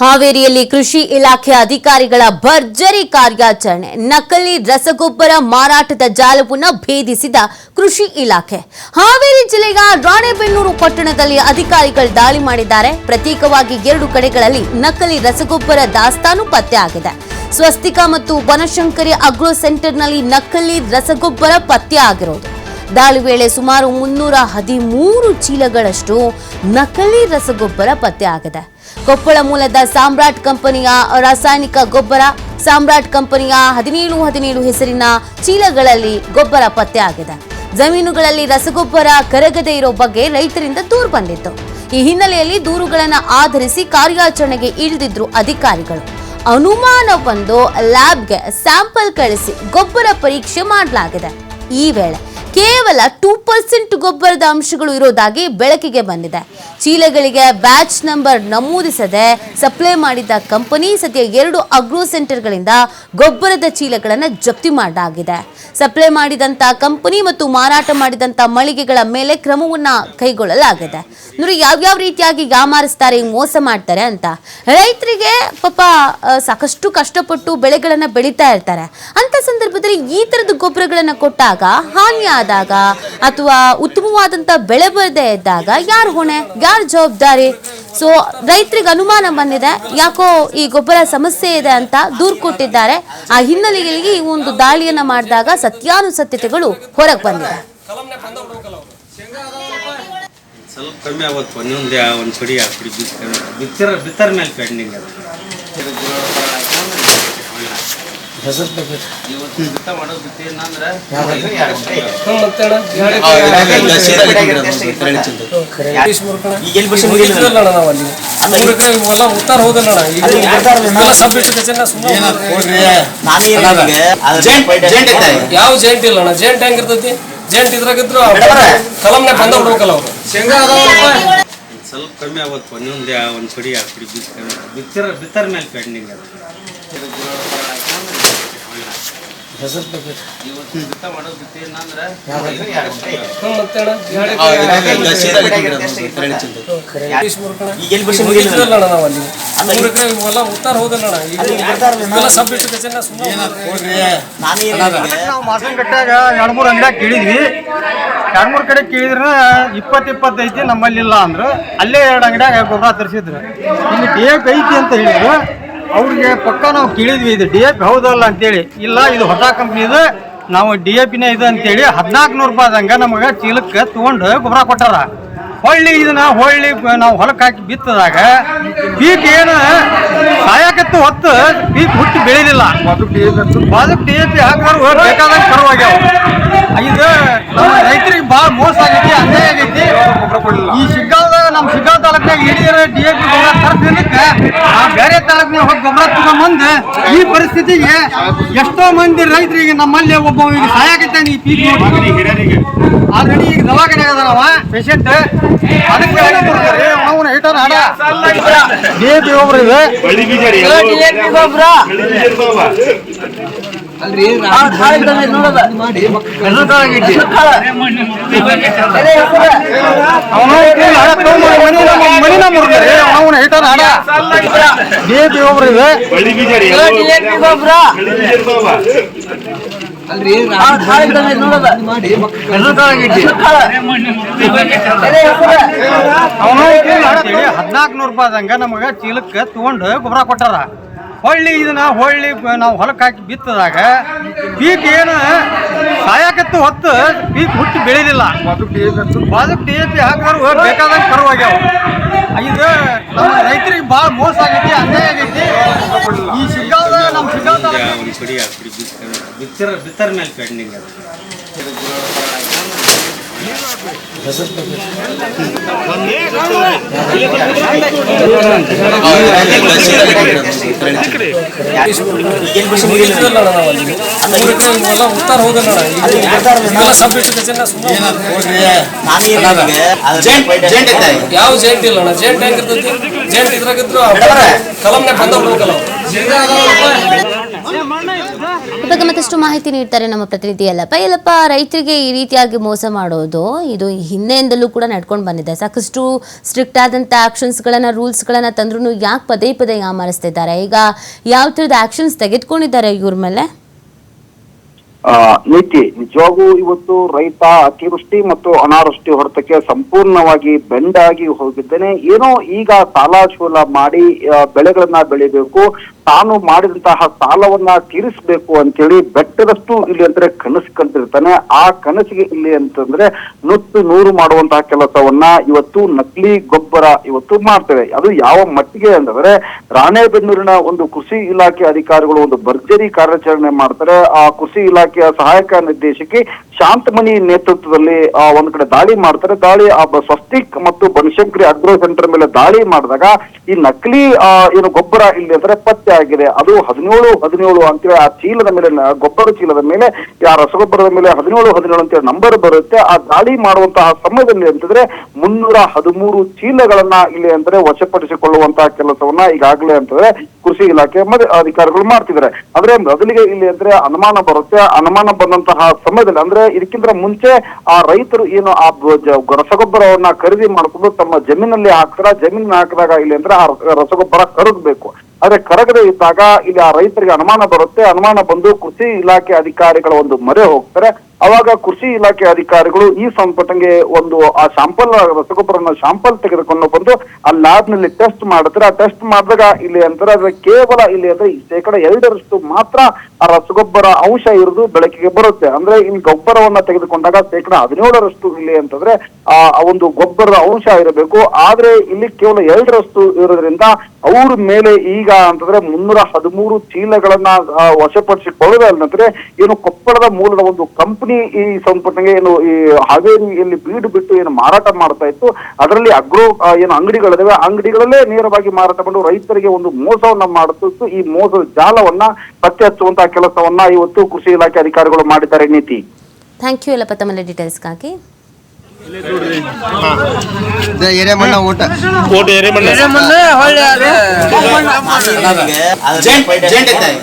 ಹಾವೇರಿಯಲ್ಲಿ ಕೃಷಿ ಇಲಾಖೆ ಅಧಿಕಾರಿಗಳ ಭರ್ಜರಿ ಕಾರ್ಯಾಚರಣೆ. ನಕಲಿ ರಸಗೊಬ್ಬರ ಮಾರಾಟದ ಜಾಲವನ್ನು ಭೇದಿಸಿದ ಕೃಷಿ ಇಲಾಖೆ. ಹಾವೇರಿ ಜಿಲ್ಲೆಯ ರಾಣೆಬೆನ್ನೂರು ಪಟ್ಟಣದಲ್ಲಿ ಅಧಿಕಾರಿಗಳು ದಾಳಿ ಮಾಡಿದ್ದಾರೆ. ಪ್ರತ್ಯೇಕವಾಗಿ ಎರಡು ಕಡೆಗಳಲ್ಲಿ ನಕಲಿ ರಸಗೊಬ್ಬರ ದಾಸ್ತಾನು ಪತ್ತೆ ಆಗಿದೆ. ಸ್ವಸ್ತಿಕ ಮತ್ತು ಬನಶಂಕರಿ ಅಗ್ರೋ ಸೆಂಟರ್ನಲ್ಲಿ ನಕಲಿ ರಸಗೊಬ್ಬರ ಪತ್ತೆ ಆಗಿರೋದು. ದಾಳಿ ವೇಳೆ ಸುಮಾರು ಮುನ್ನೂರ ಹದಿಮೂರು ಚೀಲಗಳಷ್ಟು ನಕಲಿ ರಸಗೊಬ್ಬರ ಪತ್ತೆ ಆಗಿದೆ. ಕೊಪ್ಪಳ ಮೂಲದ ಸಾಮ್ರಾಟ್ ಕಂಪನಿಯ ರಾಸಾಯನಿಕ ಗೊಬ್ಬರ, ಸಾಮ್ರಾಟ್ ಕಂಪನಿಯ ಹದಿನೇಳು ಹದಿನೇಳು ಹೆಸರಿನ ಚೀಲಗಳಲ್ಲಿ ಗೊಬ್ಬರ ಪತ್ತೆ ಆಗಿದೆ. ಜಮೀನುಗಳಲ್ಲಿ ರಸಗೊಬ್ಬರ ಕರಗದೆ ಇರೋ ಬಗ್ಗೆ ರೈತರಿಂದ ದೂರು ಬಂದಿತ್ತು. ಈ ಹಿನ್ನೆಲೆಯಲ್ಲಿ ದೂರುಗಳನ್ನು ಆಧರಿಸಿ ಕಾರ್ಯಾಚರಣೆಗೆ ಇಳಿದಿದ್ರು ಅಧಿಕಾರಿಗಳು. ಅನುಮಾನ ಬಂದು ಲ್ಯಾಬ್ಗೆ ಸ್ಯಾಂಪಲ್ ಕಳಿಸಿ ಗೊಬ್ಬರ ಪರೀಕ್ಷೆ ಮಾಡಲಾಗಿದೆ. ಈ ವೇಳೆ ಕೇವಲ ಟೂ ಪರ್ಸೆಂಟ್ ಗೊಬ್ಬರದ ಅಂಶಗಳು ಇರೋದಾಗಿ ಬೆಳಕಿಗೆ ಬಂದಿದೆ. ಚೀಲಗಳಿಗೆ ಬ್ಯಾಚ್ ನಂಬರ್ ನಮೂದಿಸದೆ ಸಪ್ಲೈ ಮಾಡಿದ್ದ ಕಂಪನಿ ಸದ್ಯ ಎರಡು ಅಗ್ರೋ ಸೆಂಟರ್ಗಳಿಂದ ಗೊಬ್ಬರದ ಚೀಲಗಳನ್ನು ಜಪ್ತಿ ಮಾಡಲಾಗಿದೆ ಸಪ್ಲೈ ಮಾಡಿದಂಥ ಕಂಪನಿ ಮತ್ತು ಮಾರಾಟ ಮಾಡಿದಂಥ ಮಳಿಗೆಗಳ ಮೇಲೆ ಕ್ರಮವನ್ನು ಕೈಗೊಳ್ಳಲಾಗಿದೆ. ನೋಡಿ, ಯಾವ್ಯಾವ ರೀತಿಯಾಗಿ ಯಾಮಾರಿಸ್ತಾರೆ, ಮೋಸ ಮಾಡ್ತಾರೆ ಅಂತ. ರೈತರಿಗೆ ಪಾಪ ಸಾಕಷ್ಟು ಕಷ್ಟಪಟ್ಟು ಬೆಳೆಗಳನ್ನು ಬೆಳೀತಾ ಇರ್ತಾರೆ. ಅಂತ ಸಂದರ್ಭದಲ್ಲಿ ಈ ಥರದ ಗೊಬ್ಬರಗಳನ್ನು ಕೊಟ್ಟಾಗ ಹಾನಿ ಆದಾಗ ಅಥವಾ ಉತ್ತಮವಾದಂತ ಬೆಳೆ ಬರದೇ ಇದ್ದಾಗ ಯಾರು ಹೊಣೆ, ಯಾರು ಜವಾಬ್ದಾರಿ? ಸೊ ರೈತರಿಗೆ ಅನುಮಾನ ಬಂದಿದೆ. ಯಾಕೋ ಈ ಗೊಬ್ಬರ ಸಮಸ್ಯೆ ಇದೆ ಅಂತ ದೂರು ಕೊಟ್ಟಿದ್ದಾರೆ. ಆ ಹಿನ್ನೆಲೆಯಲ್ಲಿ ಈ ಒಂದು ದಾಳಿಯನ್ನ ಮಾಡಿದಾಗ ಸತ್ಯಾನುಸತ್ಯತೆಗಳು ಹೊರಗೆ ಬಂದಿದೆ. ಸ್ವಲ್ಪ ಕಮ್ಮಿ ಆಗುತ್ತೆ ಒಂದೊಂದು ಒಂದು ಸಡಿ ಬಿತ್ತರ ಬಿತ್ತರ ಬಿತ್ತರ ಮೇಲೆ ಪೆಂಡಿಂಗ್ ಅದು ಇವತ್ತು ಬಿತ್ತ ಮಾಡೋದು ಬಿತ್ತಿ ಏನಂದ್ರೆ ಈಗ ಎಲ್ಲಿ ಬಸ್ ಮುಗಿಲಿಲ್ಲ ನಾವು ಅಲ್ಲಿ ಮೂರು ಉತ್ತಾರ ಹೋದಲ್ಲ ಯಾವ ಜೇಂಟ್ ಇಲ್ಲ ಅಣ್ಣ ಜೇಂಟ್ ಹೆಂಗ್ ಇರ್ತೈತಿ? ಜೇಂಟ್ ಇದ್ರಾಗಿದ್ರು ಕಲಂನ ಬಂದ ಬಿಡ್ಬೇಕಲ್ಲ ಅವ್ರು. ಸ್ವಲ್ಪ? ಕಮ್ಮಿ ಆಗುತ್ತೆ ಒಂದೊಂದು ಒಂದು ಕಡಿ ಆ ಕಡಿ ಬಿತ್ತರ ಬಿತ್ತರ ಬಿತ್ತರ ಮೇಲೆ ಪೆಂಡಿಂಗ್ ಅದು. ಎಕರೆ ಎಲ್ಲ ಉತ್ತಾರ ಹೋದಲ್ಲ ನಾವು ಎರಡು ಮೂರು ಅಂಗಡಿಯಾಗ ಕೇಳಿದ್ವಿ. ಎರಡು ಮೂರು ಕಡೆ ಕೇಳಿದ್ರೆ ಇಪ್ಪತ್ತು ಇಪ್ಪತ್ತೈತಿ ನಮ್ಮಲ್ಲಿಲ್ಲ ಅಂದ್ರು. ಅಲ್ಲೇ ಎರಡು ಅಂಗಡಿಯಾಗ ಗೊಬ್ಬರ ತರಿಸಿದ್ರು ಇಲ್ಲಿ ಬೇಕೈತಿ ಅಂತ ಹೇಳಿದ್ರು. ಅವ್ರಿಗೆ ಪಕ್ಕ ನಾವು ಕೇಳಿದ್ವಿ, ಇದು ಡಿ ಎಫ್ ಹೌದಲ್ಲ ಅಂತೇಳಿ. ಇಲ್ಲ, ಇದು ಹೊಸ ಕಂಪ್ನಿದು ನಾವು ಡಿ ಎ ಪಿನೇ ಇದು ಅಂತೇಳಿ ಹದಿನಾಲ್ಕು ನೂರು ರೂಪಾಯಿದಂಗೆ ನಮಗೆ ಚೀಲಕ್ಕೆ ತೊಗೊಂಡು ಗೊಬ್ಬರ ಕೊಟ್ಟಾರ. ಹೊಳ್ಳಿ ಇದನ್ನ ಹೊಳ್ಳಿ ನಾವು ಹೊಲಕ್ಕೆ ಹಾಕಿ ಬಿತ್ತದಾಗ ಪೀಕ್ ಏನು ಸಾಯಕತ್ತು ಹೊತ್ತು ಪೀಕ್ ಹುಟ್ಟಿ ಬೆಳೀಲಿಲ್ಲ. ಬದುಕು ಡಿ ಎ ಪಿ ಹಾಕಿದ್ರು ಬೇಕಾದಾಗ ಪರವಾಗ್ಯಾವ ಇದು ನಮ್ಮ ರೈತರಿಗೆ ಭಾಳ ಮೋಸ ಆಗೈತಿ, ಅನ್ಯಾಯ ಆಗೈತಿ. ಈ ಶಿಗ್ಗಾದ ನಮ್ಮ ಸಿಗ್ಗಾಲ್ ತಾಲೂಕ್ನಾಗ ಹಿಡಿಯರ ಡಿ ಎ ಪಿ ಗೊಬ್ಬರ ಆ ಬೇರೆ ತಾಲೂಕಿನ ಹೋಗಿ ಗೊಬ್ಬರ ತಗೊಂಬಂದು ಈ ಪರಿಸ್ಥಿತಿಗೆ ಎಷ್ಟೋ ಮಂದಿ ರೈತರಿಗೆ ನಮ್ಮಲ್ಲಿ ಒಬ್ಬ ಈಗ ಸಾಯಾಕೈತಾನೆ ಈ ಪೀಕ್ ನೋಡಿ ಆಲ್ರೆಡಿ ಈಗ ದವಾಖಾನೆ ಅದಾನವ ಪೇಷಂಟ್ ಅದಕ್ಕೆ ಅವನ ಹಿಟರ್ ಹಡ ಡಿ ಎ ಪಿ ಗೊಬ್ಬರ ಇದೆ. ಅವನು ಮನಿನ ಮುರಿದ್ರೆ ಅವನ ಹಿಟರ್ ಹಡ ಡಿ ಎ ಪಿ ಗೊಬ್ಬರ ಇದೆ ಹದಿನಾಲ್ಕು ನೂರು ರೂಪಾಯಿದಂಗ ನಮಗ ಚೀಲಕ್ಕೆ ತಗೊಂಡು ಗೊಬ್ಬರ ಕೊಟ್ಟಾರ. ಹೊಳ್ಳಿ ಇದನ್ನ ಹೊಳ್ಳಿ, ನಾವು ಹೊಲಕ್ಕೆ ಹಾಕಿ ಬಿತ್ತದಾಗ ಪೀಕ್ ಏನು ಸಾಯಕತ್ತು ಹೊತ್ತು ಪೀಕ್ ಹುಟ್ಟಿ ಬೆಳೆದಿಲ್ಲ ಬಾದಕ್ ಡಿ ಎ ಪಿ ಹಾಕಿದ್ರು ಬೇಕಾದಂಗ ಕರುವಾಗ್ಯಾವ ಇದು ನಮ್ಮ ರೈತರಿಗೆ ಭಾಳ ಮೋಸ ಆಗೈತಿ, ಅನ್ಯಾಯ ಆಗೈತಿ. ಈ ಶಿಗ್ಗಾಂವ ನಮ್ಮ ಬಿತ್ತರ ಬಿತ್ತರ ಬಿತ್ತರ ಮೇಲೆ ಪೆಂಡಿಂಗ್ ಉತ್ತಾರ ಸುಮ್ಮನೆ ಯಾವ ಜೇಂಟ್ ಇಲ್ಲ ಅಣ್ಣ ಜೇಂಟ್ ಹೆಂಗ್ ಇರ್ತೈತಿ ಜೇಂಟ್ ಇದ್ರಾಗಿದ್ರು ಕಲಂ ಬಂದ ಮತ್ತಷ್ಟು ಮಾಹಿತಿ ನೀಡ್ತಾರೆ ನಮ್ಮ ಪ್ರತಿನಿಧಿ ಯಲ್ಲಪ್ಪ ಯಲ್ಲಪ್ಪ ರೈತರಿಗೆ ಈ ರೀತಿಯಾಗಿ ಮೋಸ ಮಾಡೋದು ಇದು ಹಿಂದೆಯಿಂದಲೂ ಕೂಡ ನಡ್ಕೊಂಡು ಬಂದಿದೆ. ಸಾಕಷ್ಟು ಸ್ಟ್ರಿಕ್ಟ್ ಆದಂಥ ಆಕ್ಷನ್ಸ್ಗಳನ್ನ ರೂಲ್ಸ್ಗಳನ್ನ ತಂದ್ರೂ ಯಾಕೆ ಪದೇ ಪದೇ ಯಾಮಾರಿಸ್ತಿದ್ದಾರೆ? ಈಗ ಯಾವ ಥರದ ಆಕ್ಷನ್ಸ್ ತೆಗೆದುಕೊಂಡಿದ್ದಾರೆ ಇವ್ರ ಮೇಲೆ? ನೀತಿ ನಿಜವಾಗೂ ಇವತ್ತು ರೈತ ಅತಿವೃಷ್ಟಿ ಮತ್ತು ಅನಾವೃಷ್ಟಿ ಹೊರತಕ್ಕೆ ಸಂಪೂರ್ಣವಾಗಿ ಬೆಂಡಾಗಿ ಹೋಗಿದ್ದೇನೆ. ಏನೋ ಈಗ ಸಾಲ ಶೂಲ ಮಾಡಿ ಬೆಳೆಗಳನ್ನ ಬೆಳಿಬೇಕು, ತಾನು ಮಾಡಿದಂತಹ ಸಾಲವನ್ನ ತೀರಿಸಬೇಕು ಅಂತೇಳಿ ಬೆಟ್ಟದಷ್ಟು ಇಲ್ಲಿ ಅಂದ್ರೆ ಕನಸು ಕಂಡಿರ್ತಾನೆ. ಆ ಕನಸಿಗೆ ಇಲ್ಲಿ ಅಂತಂದ್ರೆ ನುತ್ತು ನೂರು ಮಾಡುವಂತಹ ಕೆಲಸವನ್ನ ಇವತ್ತು ನಕಲಿ ಗೊಬ್ಬರ ಇವತ್ತು ಮಾಡ್ತೇವೆ. ಅದು ಯಾವ ಮಟ್ಟಿಗೆ ಅಂತಂದ್ರೆ ರಾಣೆಬೆನ್ನೂರಿನ ಒಂದು ಕೃಷಿ ಇಲಾಖೆ ಅಧಿಕಾರಿಗಳು ಒಂದು ಭರ್ಜರಿ ಕಾರ್ಯಾಚರಣೆ ಮಾಡ್ತಾರೆ. ಆ ಕೃಷಿ ಇಲಾಖೆಯ ಸಹಾಯಕ ನಿರ್ದೇಶಕಿ ಶಾಂತಮಣಿ ನೇತೃತ್ವದಲ್ಲಿ ಆ, ಒಂದ್ ಕಡೆ ದಾಳಿ ಮಾಡ್ತಾರೆ. ದಾಳಿ ಆ ಸ್ವಸ್ತಿಕ್ ಮತ್ತು ಬನಶಂಕರಿ ಅಗ್ರೋ ಸೆಂಟರ್ ಮೇಲೆ ದಾಳಿ ಮಾಡಿದಾಗ ಈ ನಕಲಿ ಏನು ಗೊಬ್ಬರ ಇಲ್ಲಿ ಅಂದ್ರೆ ಪತ್ತೆ ಆಗಿದೆ. ಅದು ಹದಿನೇಳು ಹದಿನೇಳು ಅಂತೇಳಿ ಆ ಚೀಲದ ಮೇಲೆ ಗೊಬ್ಬರ ಚೀಲದ ಮೇಲೆ ಆ ರಸಗೊಬ್ಬರದ ಮೇಲೆ ಹದಿನೇಳು ಹದಿನೇಳು ಅಂತೇಳಿ ನಂಬರ್ ಬರುತ್ತೆ. ಆ ದಾಳಿ ಮಾಡುವಂತಹ ಸಮಯದಲ್ಲಿ ಅಂತಂದ್ರೆ ಮುನ್ನೂರ ಹದಿಮೂರು ಚೀಲಗಳನ್ನ ಇಲ್ಲಿ ಅಂದ್ರೆ ವಶಪಡಿಸಿಕೊಳ್ಳುವಂತಹ ಕೆಲಸವನ್ನ ಈಗಾಗಲೇ ಅಂತಂದ್ರೆ ಕೃಷಿ ಇಲಾಖೆ ಅಧಿಕಾರಿಗಳು ಮಾಡ್ತಿದ್ದಾರೆ. ಆದ್ರೆ ಮೊದಲಿಗೆ ಇಲ್ಲಿ ಅಂದ್ರೆ ಅನುಮಾನ ಬರುತ್ತೆ. ಅನುಮಾನ ಬಂದಂತಹ ಸಮಯದಲ್ಲಿ ಅಂದ್ರೆ ಇದಕ್ಕಿಂತ ಮುಂಚೆ ಆ ರೈತರು ಏನು ಆ ರಸಗೊಬ್ಬರವನ್ನ ಖರೀದಿ ಮಾಡಿಕೊಂಡು ತಮ್ಮ ಜಮೀನಲ್ಲಿ ಹಾಕ್ತಾರ, ಜಮೀನ್ ಹಾಕಿದಾಗ ಇಲ್ಲಿ ಅಂದ್ರೆ ಆ ರಸಗೊಬ್ಬರ ಕರಗಬೇಕು. ಆದ್ರೆ ಕರಗದೆ ಇದ್ದಾಗ ಇಲ್ಲಿ ಆ ರೈತರಿಗೆ ಅನುಮಾನ ಬರುತ್ತೆ. ಅನುಮಾನ ಬಂದು ಕೃಷಿ ಇಲಾಖೆ ಅಧಿಕಾರಿಗಳ ಒಂದು ಮೊರೆ ಹೋಗ್ತಾರೆ. ಅವಾಗ ಕೃಷಿ ಇಲಾಖೆ ಅಧಿಕಾರಿಗಳು ಈ ಸಂಪಟಂಗೆ ಒಂದು ಆ ಶಾಂಪಲ್, ರಸಗೊಬ್ಬರನ ಶಾಂಪಲ್ ತೆಗೆದುಕೊಂಡು ಬಂದು ಆ ಲ್ಯಾಬ್ನಲ್ಲಿ ಟೆಸ್ಟ್ ಮಾಡಿದ್ರೆ, ಆ ಟೆಸ್ಟ್ ಮಾಡಿದಾಗ ಇಲ್ಲಿ ಅಂತಾರೆ ಅದ್ರ ಕೇವಲ ಇಲ್ಲಿ ಅಂದ್ರೆ ಶೇಕಡ ಎರಡರಷ್ಟು ಮಾತ್ರ ಆ ರಸಗೊಬ್ಬರ ಅಂಶ ಇರುದು ಬೆಳಕಿಗೆ ಬರುತ್ತೆ. ಅಂದ್ರೆ ಇಲ್ಲಿ ಗೊಬ್ಬರವನ್ನ ತೆಗೆದುಕೊಂಡಾಗ ಶೇಕಡ ಹದಿನೇಳರಷ್ಟು ಇಲ್ಲಿ ಅಂತಂದ್ರೆ ಆ ಒಂದು ಗೊಬ್ಬರದ ಅಂಶ ಇರಬೇಕು. ಆದ್ರೆ ಇಲ್ಲಿ ಕೇವಲ ಎರಡರಷ್ಟು ಇರೋದ್ರಿಂದ ಅವ್ರ ಮೇಲೆ ಈಗ ಅಂತಂದ್ರೆ ಮುನ್ನೂರ ಹದಿಮೂರು ಚೀಲಗಳನ್ನ ಆ, ವಶಪಡಿಸಿಕೊಳ್ಳೋದಲ್ಲಂದ್ರೆ ಏನು ಕೊಪ್ಪಳದ ಮೂಲದ ಒಂದು ಕಂಪನಿ ಈ ಸಂಪಟಗೆ ಏನು ಈ ಹಾವೇರಿಯಲ್ಲಿ ಬೀಡು ಬಿಟ್ಟು ಏನು ಮಾರಾಟ ಮಾಡ್ತಾ ಇತ್ತು ಅದರಲ್ಲಿ ಅಗ್ರೋ ಏನು ಅಂಗಡಿಗಳಿದಾವೆ ಅಂಗಡಿಗಳಲ್ಲೇ ನೇರವಾಗಿ ಮಾರಾಟ ಮಾಡಿ ರೈತರಿಗೆ ಒಂದು ಮೋಸವನ್ನ ಮಾಡುತ್ತಿತ್ತು ಈ ಮೋಸದ ಜಾಲವನ್ನ ಪತ್ತೆ ಹಚ್ಚುವಂತಹ ಕೆಲಸವನ್ನ ಇವತ್ತು ಕೃಷಿ ಇಲಾಖೆ ಅಧಿಕಾರಿಗಳು ಮಾಡಿದ್ದಾರೆ ನೀತಿ. ಥ್ಯಾಂಕ್ ಯು ಎಲ್ಲ ತಮ್ಮ ಡೀಟೇಲ್ಸ್ಗಾಗಿ ಎರೆಮಣ್ಣ ಊಟ ಓಟ್ ಎರೆ ಮಣ್ಣು ಜೆಂಟ್ ಜೆಂಟ್ ಐತೆ